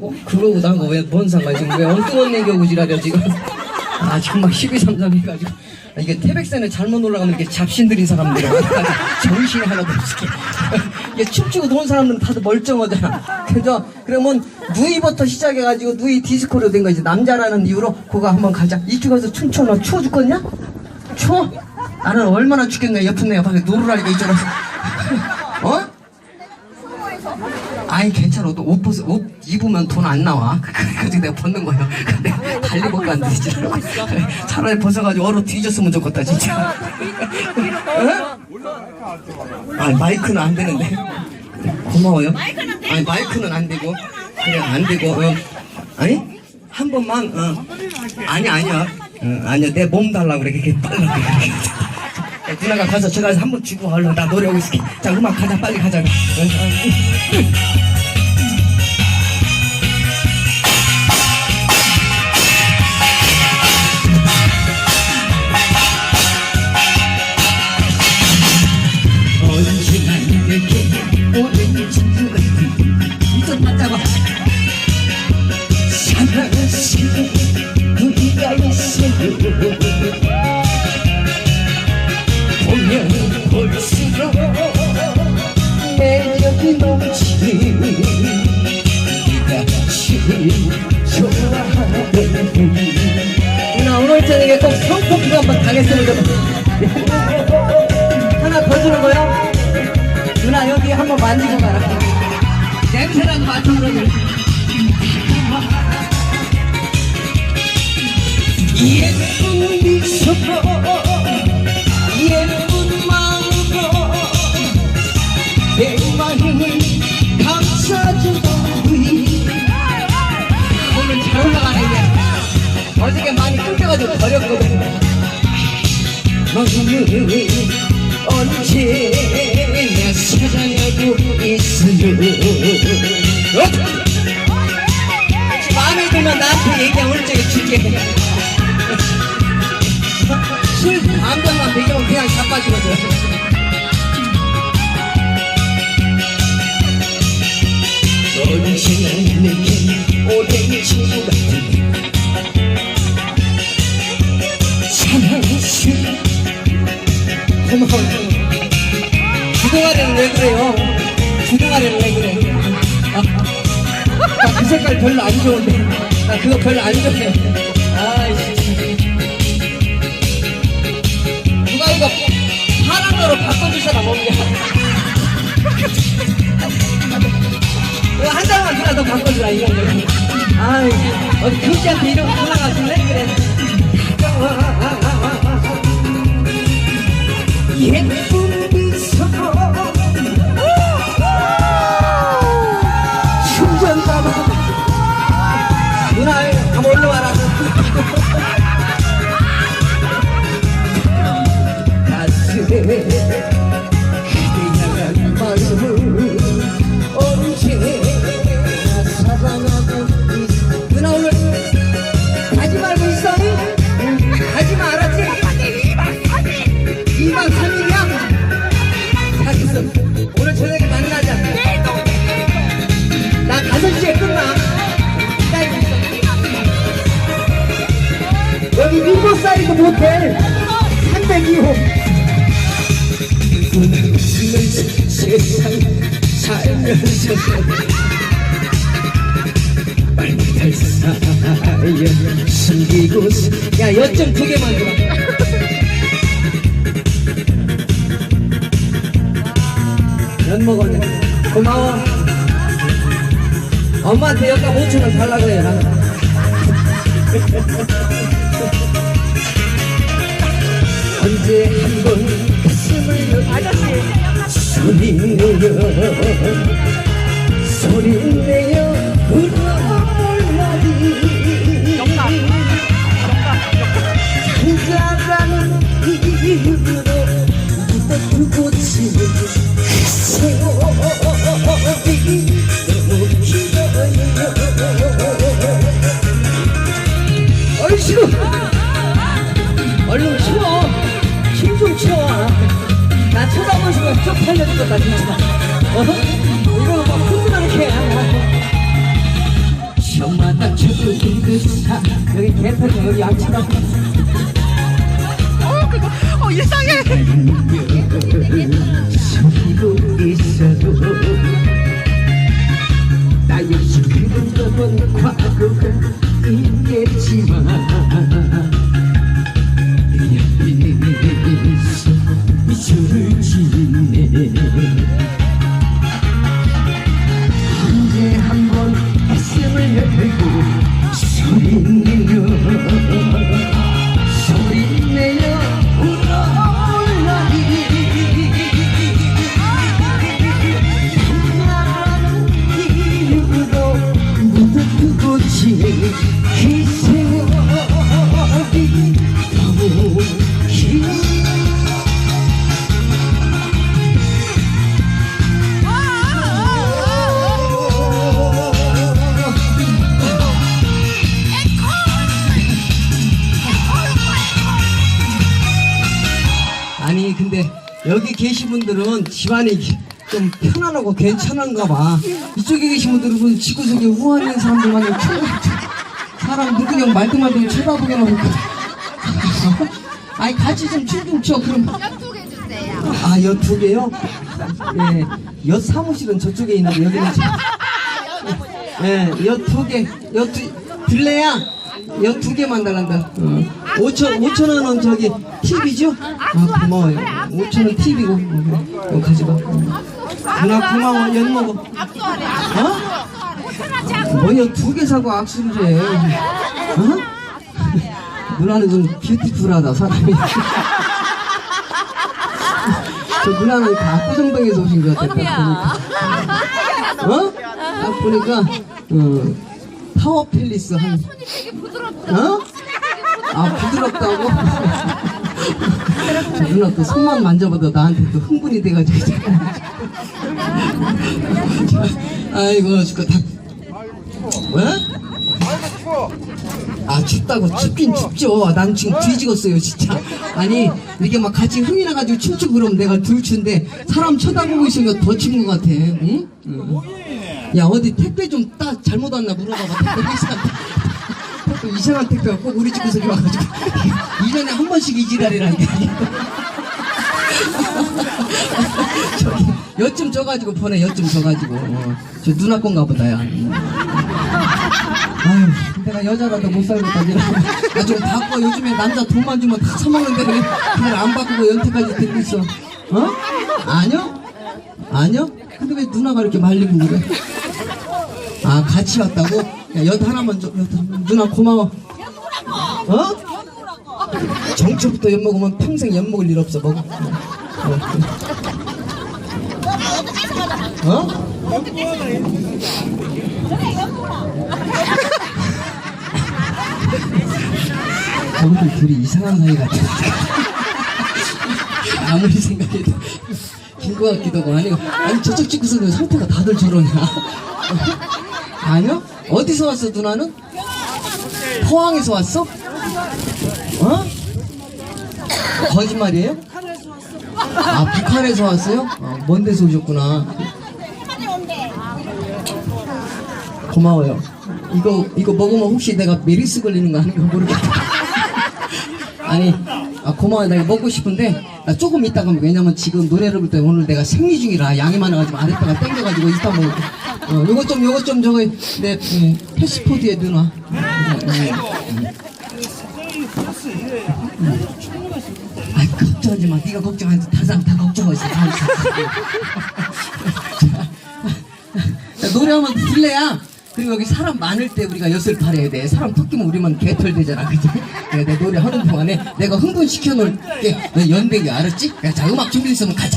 어? 그거고 나하고 왜 뭔 상관이 지금 왜 엉뚱한 얘기하고 지랄이야 지금 아 지금 막1233 해가지고 아, 이게 태백산에 잘못 올라가면 이렇게 잡신들인 사람들이 와가지고 정신이 하나도 없게 이게 춤추고 노는 사람들은 다들 멀쩡하잖아 그죠? 그러면 누이부터 시작해가지고 누이 디스코로 된 거지 남자라는 이유로 그거 한번 가자 이쪽 가서 춤춰 너 추워 죽겠냐? 추워? 나는 얼마나 죽겠냐 옆은 내가 밖에 노르라니까 이쪽 와서 어? 아니 괜찮아 너옷 벗어 옷 입으면 돈 안 나와. 그래가지고 내가 벗는 거야 근데 달리볼까 안 되지 차라리 벗어가지고 얼어 뒤졌으면 좋겠다 진짜. 어? 아 마이크는 안 되는데. 고마워요. 아니 마이크는 안 되고. 그래 안 되고 어. 아니? 한 번만 어. 아니 아니야. 어, 아니야. 내 몸 달라고 그래. 그렇게 빨라 그래. 야, 누나가 가서 저 가서 한 번 주고 얼른 나 노래하고 있을게. 자 음악 가자. 빨리 가자 누나 오늘 저녁에 꼭 성폭행 한번 당했으면 좋겠어 하나 더 주는 거야? 누나 여기 한번 만지고 가라 냄새라도 맡아보라고 예 끊겨가지고 버렸거든. 너는 언제나 사랑하고 있어요. 어? 마음에 들면 나한테 얘기하면 저기 줄게 술 감정만 배경은 그냥 자빠지거든 주둥아리는 왜 그래요? 주둥아리는 왜 그래? 아, 나그 색깔 별로 안 좋은데. 나 그거 별로 안 좋아해 아이씨. 누가 이거 파란 거로 사람 없냐 이거 한 장만 그냥 더 바꿔주라 이런 거. 아이 어디 교지한테 이런 거 하나 가 줄래 그래? 예쁜 미소로 여기 리버사이드 모텔 302호 웃으면서 세상 살면서 말 못할 사연 숨기고 야 여점 두 개만 들어. 연 먹었네. 고마워. 엄마한테 여기다 5천원 달라 그래 나는 언제 한 번 가슴을 아저씨 소리 내어 소리 내어 여기 개털이 여기 양치가 어, 그거, 어, 이상해. 속이고 있어도 나 역시 그런 적은 과거가 있겠지만 여기서 미소를 짓네 여기 계신 분들은 집안이 좀 편안하고 괜찮은가 봐 이쪽에 계신 분들은 지구석에 우한 있는 사람들만 사람 누구냥 말똥말똥 쳐다보게만 하고 아니 같이 좀춤좀 춰 그럼 옆두개 주세요. 아, 여두 개요? 예, 여 사무실은 저쪽에 있는데 여기는 저... 예, 여두 개, 여 두, 들래야? 여두 개만 달란다. 어. 5천, 5천 원은 저기 팁이죠? 아, 고마워요. 5천 원 팁이고. 어, 가져가. 어. 누나 고마워. 연 먹어. 어? 뭐여 두개 사고 악수를 해. 어? 누나는 좀 뷰티풀하다, 사람이. 저 누나는 다 압구정동에서 오신 것 같아. 딱 보니까. 어? 딱 보니까, 어, 타워 팰리스 한, 되게 부드럽다. 어? 아, 부드럽다고? 저 누나 또 손만 만져봐도 나한테 또 흥분이 돼가지고. 아이고, 죽겠다 왜? 아 춥다고 춥긴 춥죠 난 지금 뒤지겠어요 진짜 아니 이렇게 막 같이 흥이 나가지고 춤추고 그러면 내가 들추인데 사람 쳐다보고 있으니까 더 추는 것 같아 응? 응. 야 어디 택배 좀딱 잘못 왔나 물어봐봐 택배 택 배, 이상한 택배가 꼭 우리 집 구석에 와가지고 2년에 한 번씩 이 지랄이라니까 저기 엿좀 줘가지고 보내 엿좀 줘가지고 어, 저 누나 건가 보다야 아유 내가 여자라도 못 살겠다 나좀 바꿔 요즘에 남자 돈만 주면 다 사먹는데 그래 그걸 안 바꾸고 연태까지 듣고 있어 어? 아니요? 아니요? 근데 왜 누나가 이렇게 말리고 그래 아 같이 왔다고? 야, 엿 하나만 줘 엿, 하나만. 누나 고마워 어? 정초부터 엿 먹으면 평생 엿 먹을 일 없어 먹어 어? 어? 저분들 둘이 이상한 사이 같아. 아무리 생각해도 긴것 같기도 하고 아니 아니 저쪽 집구석은 상태가 다들 저러냐? 아니요? 어디서 왔어 누나는? 포항에서 왔어? 어? 거짓말이에요? 아 북한에서 왔어요? 아, 먼 데서 오셨구나. 고마워요. 이거 이거 먹으면 혹시 내가 메리스 걸리는 거 아닌가 모르겠다. 아니 아 고마워요. 나 이거 먹고 싶은데 나 조금 이따가 먹- 왜냐면 지금 노래를 부를 때 오늘 내가 생리 중이라 양이 많아가지고 아랫배가 땡겨가지고 이따 먹을게. 어 요거 좀 요거 좀 저거 내 예, 패스포드에 넣어놔. 예, 예. 아 걱정하지 마. 네가 걱정하지 다 사람 다 걱정하고 있어. 다 있어. 자, 노래 한번 들래야 그리고 여기 사람 많을 때 우리가 엿을 바래야 돼 사람 토끼면 우리만 개털 되잖아 그지 내가 내 노래 하는 동안에 내가 흥분시켜 놓을게 너 연백이 알았지? 야, 자 음악 준비됐으면 가자